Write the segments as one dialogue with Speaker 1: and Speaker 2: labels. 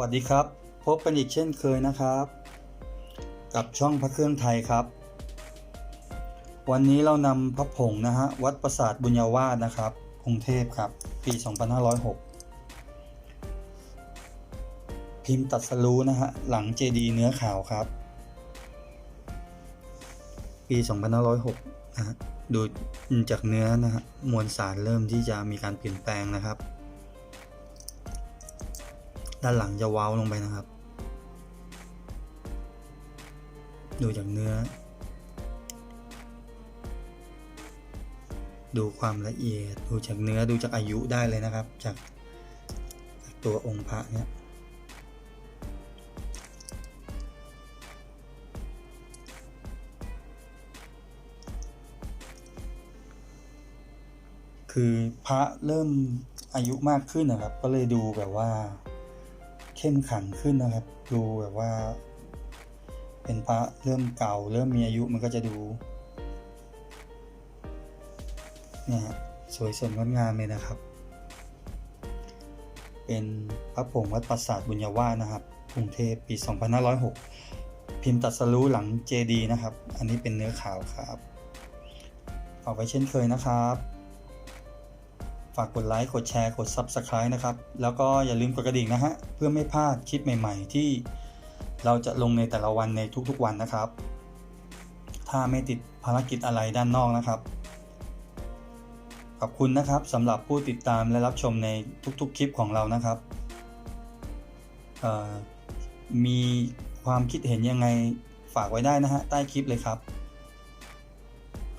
Speaker 1: วัสดีครับ พบกันอีกเช่นเคยนะครับ กับช่องพระเครื่องไทยครับ วันนี้เรานำพระผงนะฮะวัดปราสาทบุญญาวาสนะครับกรุงเทพครับ ปี 2506 พิมพ์ตัดสรู้นะฮะหลังเจดีเนื้อขาวครับ ปี 2506นะฮะดูจากเนื้อนะฮะมวลสารเริ่มที่จะมีการเปลี่ยนแปลงนะครับ ด้านหลังจะเว้าลงไปนะครับ ดูจากเนื้อ ดูความละเอียด ดูจากเนื้อดูจากอายุได้เลยนะครับ จากจากตัวองค์พระเนี่ยคือพระเริ่มอายุมากขึ้นนะครับ ก็เลยดูแบบว่า เข้มขังขึ้นนะครับ ดูแบบว่า เป็นพระเริ่มเก่า เริ่มมีอายุมันก็จะดูเนี่ยฮะสวยสดงดงามเลยนะครับ เป็นพระผงวัดปราสาทบุญญาวาสนะครับกรุงเทพปี 2506 พิมพ์ตัดสรู้หลังเจดีนะครับ อันนี้เป็นเนื้อขาวครับ เอาไว้เช่นเคยนะครับ ฝากกดไลค์ กดแชร์ กด Subscribe นะครับ แล้วก็อย่าลืมกดกระดิ่งนะฮะ เพื่อไม่พลาดคลิปใหม่ๆ ที่เราจะลงในแต่ละวันในทุกๆวันนะครับ ถ้าไม่ติดภารกิจอะไรด้านนอกนะครับ ขอบคุณนะครับสำหรับผู้ติดตามและรับชมในทุกๆ คลิปของเรานะครับ มีความคิดเห็นยังไงฝากไว้ได้นะฮะ ใต้คลิปเลยครับ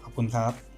Speaker 1: ขอบคุณครับ